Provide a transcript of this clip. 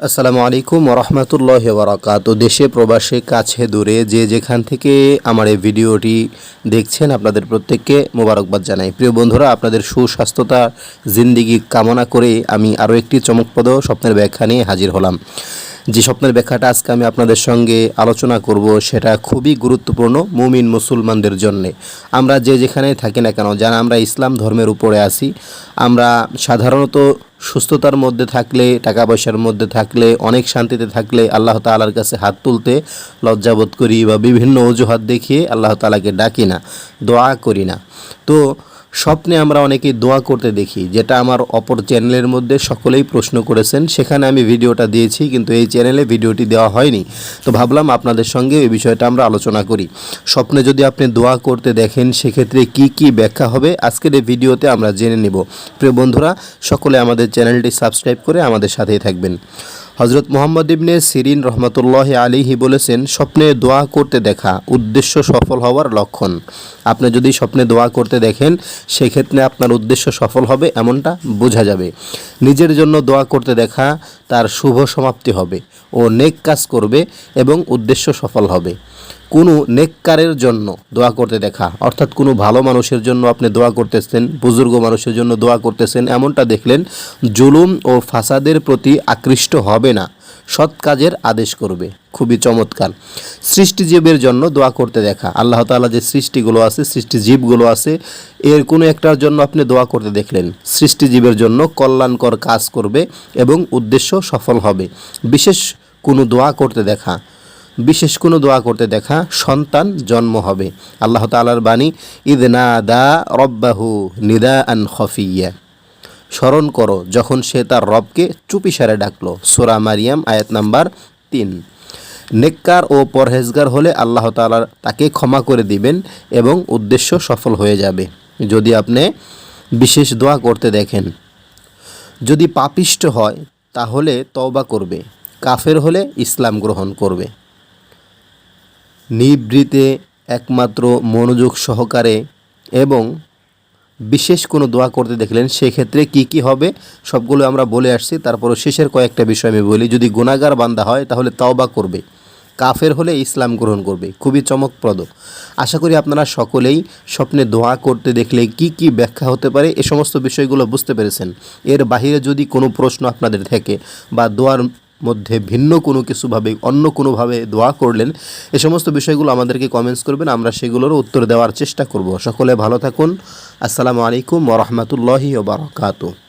আসসালামু আলাইকুম রহমতুল্লাহ বরাকাত। দেশে, প্রবাসে, কাছে, দূরে যে যেখান থেকে আমার এই ভিডিওটি দেখছেন আপনাদের প্রত্যেককে মোবারকবাদ জানাই। প্রিয় বন্ধুরা, আপনাদের সুস্বাস্থ্যতা, জিন্দিগি কামনা করে আমি আরও একটি চমকপ্রদ স্বপ্নের ব্যাখ্যা নিয়ে হাজির হলাম। যে স্বপ্নের ব্যাখ্যাটা আজকে আমি আপনাদের সঙ্গে আলোচনা করব, সেটা খুবই গুরুত্বপূর্ণ মুমিন মুসলমানদের জন্যে। আমরা যে যেখানে থাকি না কেন, যারা আমরা ইসলাম ধর্মের উপরে আসি আমরা সাধারণত সুস্থতার মধ্যে থাকলে টাকা পয়সার মধ্যে থাকলে, অনেক শান্তিতে থাকলে আল্লাহ তালার কাছে হাত তুলতে, লজ্জাবোধ করি বা বিভিন্ন অজুহাত দেখিয়ে আল্লাহ তালাকে ডাকি না, দোয়া করি না। তো স্বপ্নে আমরা অনেকেই দোয়া করতে দেখি, যেটা আমার অপর চ্যানেলের মধ্যে সকলেই প্রশ্ন করেছেন। সেখানে আমি ভিডিওটা দিয়েছি, কিন্তু এই চ্যানেলে ভিডিওটি দেওয়া হয়নি। তো ভাবলাম আপনাদের সঙ্গে এই বিষয়টা আমরা আলোচনা করি। স্বপ্নে যদি আপনি দোয়া করতে দেখেন, সেক্ষেত্রে কি কি ব্যাখ্যা হবে? আজকের এই ভিডিওতে আমরা জেনে নেব। প্রিয় বন্ধুরা, সকলে আমাদের চ্যানেলটি সাবস্ক্রাইব করে আমাদের সাথেই থাকবেন। হজরত মোহাম্মদ ইবনে সিরিন রহমতুল্লাহ আলিহি বলেছেন, স্বপ্নে দোয়া করতে দেখা উদ্দেশ্য সফল হওয়ার লক্ষণ। আপনি যদি স্বপ্নে দোয়া করতে দেখেন, সেক্ষেত্রে আপনার উদ্দেশ্য সফল হবে, এমনটা বোঝা যাবে। নিজের জন্য দোয়া করতে দেখা তার শুভ সমাপ্তি হবে ও নেক কাজ করবে এবং উদ্দেশ্য সফল হবে। কোনো নেককারের জন্য দোয়া করতে দেখা, অর্থাৎ কোনো ভালো মানুষের জন্য আপনি দোয়া করতেছেন, বুজুর্গ মানুষের জন্য দোয়া করতেছেন, এমনটা দেখলেন, জুলুম ও ফাসাদের প্রতি আকৃষ্ট হবে না, সৎ কাজের আদেশ করবে। খুবই চমৎকার। সৃষ্টিজীবের জন্য দোয়া করতে দেখা। আল্লাহ তাআলা যে সৃষ্টিগুলো আছে সৃষ্টিজীবগুলো আছে, এর কোনো একটার জন্য আপনি দোয়া করতে দেখলেন। সৃষ্টিজীবের জন্য কল্যাণকর কাজ করবে এবং উদ্দেশ্য সফল হবে। বিশেষ কোনো দোয়া করতে দেখা। বিশেষ কোনো দোয়া করতে দেখা, সন্তান জন্ম হবে। আল্লাহ তালার বাণী ঈদ না দা রব্বাহু নিদা আন খফিয়া। স্মরণ করো, যখন সে তার রবকে চুপিসারে ডাকলো। সোরা মারিয়াম, আয়াত নাম্বার তিন। নেককার ও পরহেজগার হলে আল্লাহ তালার তাকে ক্ষমা করে দিবেন এবং উদ্দেশ্য সফল হয়ে যাবে। যদি আপনি বিশেষ দোয়া করতে দেখেন, যদি পাপিষ্ট হয়, তাহলে তওবা করবে, কাফের হলে ইসলাম গ্রহণ করবে। নিবৃতে একমাত্র মনোযোগ সহকারে এবং বিশেষ কোনো দোয়া করতে দেখলেন, সেক্ষেত্রে কি কি হবে সবগুলো আমরা বলে আসছি। তারপর শেষের কয়েকটা বিষয় আমি বলি। যদি গুণাগার বান্দা হয়, তাহলে তাওবা করবে। কাফের হলে ইসলাম গ্রহণ করবে। খুবই চমকপ্রদ। আশা করি আপনারা সকলেই স্বপ্নে দোয়া করতে দেখলে কি কি ব্যাখ্যা হতে পারে, এ সমস্ত বিষয়গুলো বুঝতে পেরেছেন। এর বাহিরে যদি কোনো প্রশ্ন আপনাদের থাকে বা দোয়ার মধ্যে ভিন্ন কোনো কিছুভাবে, অন্য কোনোভাবে দোয়া করলেন, এ সমস্ত বিষয়গুলো আমাদেরকে কমেন্টস করবেন, আমরা সেগুলোরও উত্তর দেওয়ার চেষ্টা করব। সকলে ভালো থাকুন। আসসালামু আলাইকুম ওরহমতুল্লাহি ওবরাকাতু